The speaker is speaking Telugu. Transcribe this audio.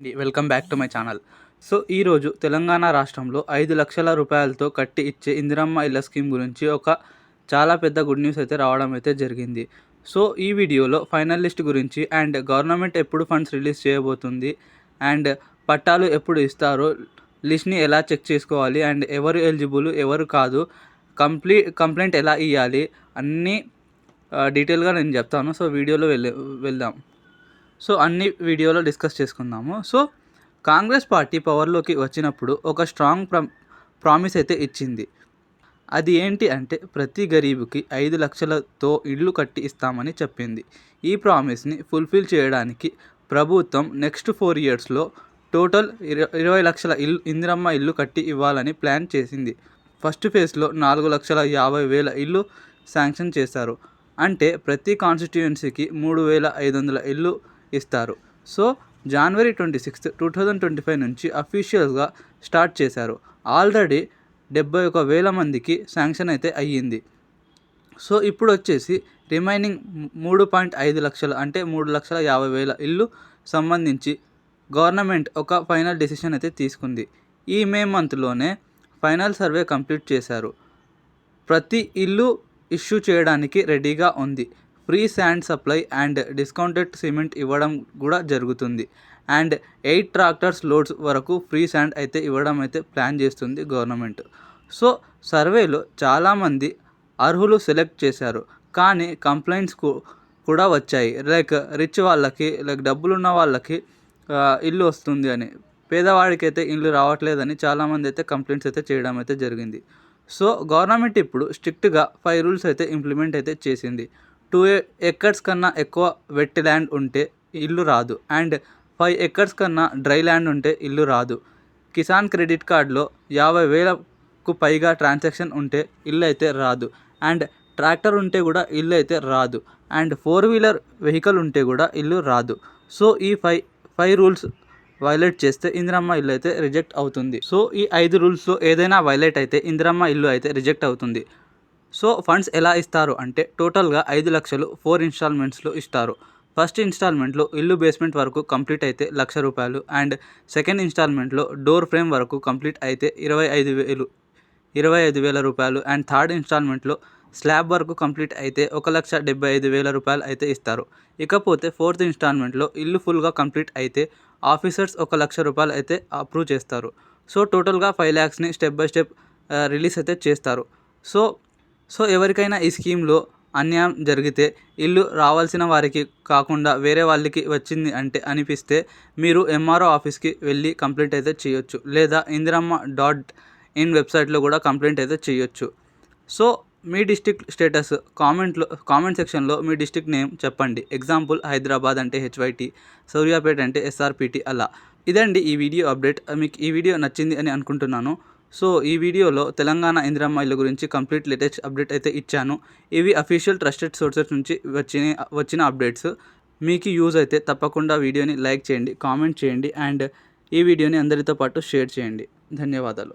Welcome back to my channel. So ఈరోజు తెలంగాణ రాష్ట్రంలో ఐదు లక్షల రూపాయలతో కట్టి ఇచ్చే ఇందిరమ్మ ఇళ్ళ స్కీమ్ గురించి ఒక చాలా పెద్ద గుడ్ న్యూస్ అయితే రావడం అయితే జరిగింది. సో ఈ వీడియోలో ఫైనల్ లిస్ట్ గురించి అండ్ గవర్నమెంట్ ఎప్పుడు ఫండ్స్ రిలీజ్ చేయబోతుంది అండ్ పట్టాలు ఎప్పుడు ఇస్తారో లిస్ట్ని ఎలా చెక్ చేసుకోవాలి అండ్ ఎవరు ఎలిజిబుల్ ఎవరు కాదు కంప్లీట్ కంప్లైంట్ ఎలా ఇవ్వాలి అన్నీ డీటెయిల్గా నేను చెప్తాను. సో వీడియోలో వెళ్ళే వెళ్దాం. సో అన్ని వీడియోలో డిస్కస్ చేసుకుందాము. సో కాంగ్రెస్ పార్టీ పవర్లోకి వచ్చినప్పుడు ఒక స్ట్రాంగ్ ప్ర ప్రామిస్ అయితే ఇచ్చింది. అది ఏంటి అంటే ప్రతి గరీబుకి ఐదు లక్షలతో ఇల్లు కట్టి ఇస్తామని చెప్పింది. ఈ ప్రామిస్ని ఫుల్ఫిల్ చేయడానికి ప్రభుత్వం నెక్స్ట్ ఫోర్ ఇయర్స్లో టోటల్ ఇరవై లక్షల ఇల్లు ఇందిరమ్మ ఇల్లు కట్టి ఇవ్వాలని ప్లాన్ చేసింది. ఫస్ట్ ఫేజ్లో నాలుగు లక్షల యాభై వేల ఇల్లు శాంక్షన్ చేశారు. అంటే ప్రతి కాన్స్టిట్యుయెన్సీకి మూడు వేల ఐదు వందల ఇల్లు ఇస్తారు. So January twenty sixth two thousand twenty five నుంచి అఫీషియల్గా స్టార్ట్ చేశారు. ఆల్రెడీ డెబ్బై ఒక వేల మందికి శాంక్షన్ అయితే అయ్యింది. సో ఇప్పుడు వచ్చేసి రిమైనింగ్ మూడు పాయింట్ ఐదు లక్షలు అంటే మూడు లక్షల యాభై వేల ఇల్లు సంబంధించి గవర్నమెంట్ ఒక ఫైనల్ డెసిషన్ అయితే తీసుకుంది. ఈ మే మంత్లోనే ఫైనల్ సర్వే కంప్లీట్ చేశారు. ప్రతి ఇల్లు ఇష్యూ చేయడానికి రెడీగా ఉంది. Free sand supply and discounted cement ఇవ్వడం కూడా జరుగుతుంది. అండ్ ఎయిట్ ట్రాక్టర్స్ లోడ్స్ వరకు ఫ్రీ శాండ్ అయితే ఇవ్వడం అయితే ప్లాన్ చేస్తుంది గవర్నమెంట్. సో సర్వేలో చాలామంది అర్హులు సెలెక్ట్ చేశారు. కానీ కంప్లైంట్స్ కూడా వచ్చాయి. లైక్ రిచ్ వాళ్ళకి లైక్ డబ్బులున్న వాళ్ళకి ఇల్లు వస్తుంది అని. పేదవాడికి అయితే ఇల్లు రావట్లేదని చాలామంది అయితే కంప్లైంట్స్ అయితే చేయడం అయితే జరిగింది. సో గవర్నమెంట్ ఇప్పుడు స్ట్రిక్ట్గా ఫైవ్ రూల్స్ అయితే ఇంప్లిమెంట్ అయితే చేసింది. టూ ఎకర్స్ కన్నా ఎక్కువ వెట్ ల్యాండ్ ఉంటే ఇల్లు రాదు. అండ్ ఫైవ్ ఎకర్స్ కన్నా డ్రై ల్యాండ్ ఉంటే ఇల్లు రాదు. కిసాన్ క్రెడిట్ కార్డులో యాభై వేలకు పైగా ట్రాన్సాక్షన్ ఉంటే ఇల్లు అయితే రాదు. అండ్ ట్రాక్టర్ ఉంటే కూడా ఇల్లు అయితే రాదు. అండ్ ఫోర్ వీలర్ వెహికల్ ఉంటే కూడా ఇల్లు రాదు. సో ఈ ఫైవ్ ఫైవ్ రూల్స్ వైలేట్ చేస్తే ఇందిరమ్మ ఇల్లు అయితే రిజెక్ట్ అవుతుంది. సో ఈ ఐదు రూల్స్లో ఏదైనా వైలేట్ అయితే ఇందిరమ్మ ఇల్లు అయితే రిజెక్ట్ అవుతుంది. సో ఫండ్స్ ఎలా ఇస్తారు అంటే టోటల్గా ఐదు లక్షలు ఫోర్ ఇన్స్టాల్మెంట్స్లో ఇస్తారు. ఫస్ట్ ఇన్స్టాల్మెంట్లో ఇల్లు బేస్మెంట్ వరకు కంప్లీట్ అయితే లక్ష రూపాయలు అండ్ సెకండ్ ఇన్స్టాల్మెంట్లో డోర్ ఫ్రేమ్ వరకు కంప్లీట్ అయితే ఇరవై ఐదు వేలు ఇరవై ఐదు వేల రూపాయలు అండ్ థర్డ్ ఇన్స్టాల్మెంట్లో స్లాబ్ వరకు కంప్లీట్ అయితే ఒక లక్ష డెబ్బై ఐదు వేల రూపాయలు అయితే ఇస్తారు. ఇకపోతే ఫోర్త్ ఇన్స్టాల్మెంట్లో ఇల్లు ఫుల్గా కంప్లీట్ అయితే ఆఫీసర్స్ ఒక లక్ష రూపాయలు అయితే అప్రూవ్ చేస్తారు. సో టోటల్గా ఫైవ్ ల్యాక్స్ని స్టెప్ బై స్టెప్ రిలీజ్ అయితే చేస్తారు. సో సో ఎవరికైనా ఈ స్కీమ్లో అన్యాయం జరిగితే ఇల్లు రావాల్సిన వారికి కాకుండా వేరే వాళ్ళకి వచ్చింది అంటే అనిపిస్తే మీరు ఎంఆర్ఓ ఆఫీస్కి వెళ్ళి కంప్లైంట్ అయితే చేయొచ్చు. లేదా ఇందిరమ్మ డాట్ ఇన్ వెబ్సైట్లో కూడా కంప్లైంట్ అయితే చేయొచ్చు. సో మీ డిస్టిక్ స్టేటస్ కామెంట్లో కామెంట్ సెక్షన్లో మీ డిస్టిక్ నేమ్ చెప్పండి. ఎగ్జాంపుల్ హైదరాబాద్ అంటే హెచ్వైటీ సూర్యాపేట అంటే ఎస్ఆర్పిటి అలా. ఇదండి ఈ వీడియో అప్డేట్. మీకు ఈ వీడియో నచ్చింది అని అనుకుంటున్నాను. సో ఈ వీడియోలో తెలంగాణ ఇందిరమ్మ ఇల్లు గురించి కంప్లీట్ లేటెస్ట్ అప్డేట్ అయితే ఇచ్చాను. ఇవి అఫీషియల్ ట్రస్టెడ్ సోర్సెస్ నుంచి వచ్చిన వచ్చిన అప్డేట్స్. మీకు యూజ్ అయితే తప్పకుండా వీడియోని లైక్ చేయండి కామెంట్ చేయండి అండ్ ఈ వీడియోని అందరితో పాటు షేర్ చేయండి. ధన్యవాదాలు.